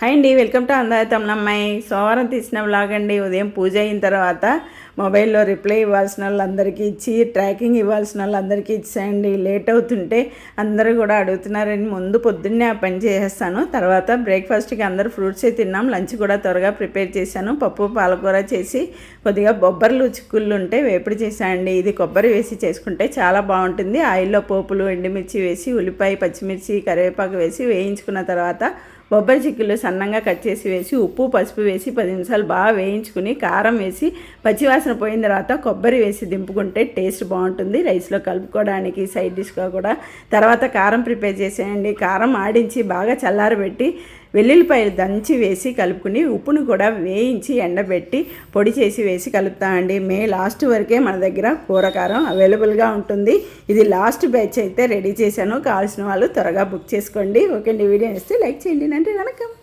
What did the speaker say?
Hi అండి welcome to అందాయ తమ్నమ్మాయి. సోమవారం తీసిన వ్లాగ్ అండి ఉదయం పూజ అయిన తర్వాత మొబైల్లో రిప్లై ఇవ్వాల్సిన వాళ్ళందరికీ ఇచ్చి ట్రాకింగ్ ఇవ్వాల్సిన వాళ్ళందరికీ ఇచ్చేయండి. లేట్ అవుతుంటే అందరూ కూడా అడుగుతున్నారని ముందు పొద్దున్నే ఆ పని చేసేస్తాను. తర్వాత బ్రేక్ఫాస్ట్కి అందరూ ఫ్రూట్సే తిన్నాం. లంచ్ కూడా త్వరగా ప్రిపేర్ చేశాను. పప్పు పాలకూర చేసి కొద్దిగా బొబ్బర్లు చిక్కుళ్ళు ఉంటే వేపుడు చేశానండి ఇది కొబ్బరి వేసి చేసుకుంటే చాలా బాగుంటుంది. ఆయిల్లో పోపులు ఎండుమిర్చి వేసి ఉల్లిపాయ పచ్చిమిర్చి కరివేపాకు వేసి వేయించుకున్న తర్వాత బొబ్బరి చిక్కులు సన్నంగా కట్ చేసి వేసి ఉప్పు పసుపు వేసి పది నిమిషాలు బాగా వేయించుకుని కారం వేసి పచ్చివాసన పోయిన తర్వాత కొబ్బరి వేసి దింపుకుంటే టేస్ట్ బాగుంటుంది. రైస్లో కలుపుకోవడానికి సైడ్ డిష్గా కూడా. తర్వాత కారం ప్రిపేర్ చేసేయండి. కారం ఆడించి బాగా చల్లారబెట్టి వెల్లుల్లిపాయలు దంచి వేసి కలుపుకుని ఉప్పును కూడా వేయించి ఎండబెట్టి పొడి చేసి వేసి కలుపుతామండి మే లాస్ట్ వరకే మన దగ్గర కూరకారం అవైలబుల్గా ఉంటుంది. ఇది లాస్ట్ బ్యాచ్ అయితే రెడీ చేశాను. కావాల్సిన వాళ్ళు త్వరగా బుక్ చేసుకోండి. ఓకే అండి. వీడియో ఇస్తే లైక్ చేయండి. అంటే కనుక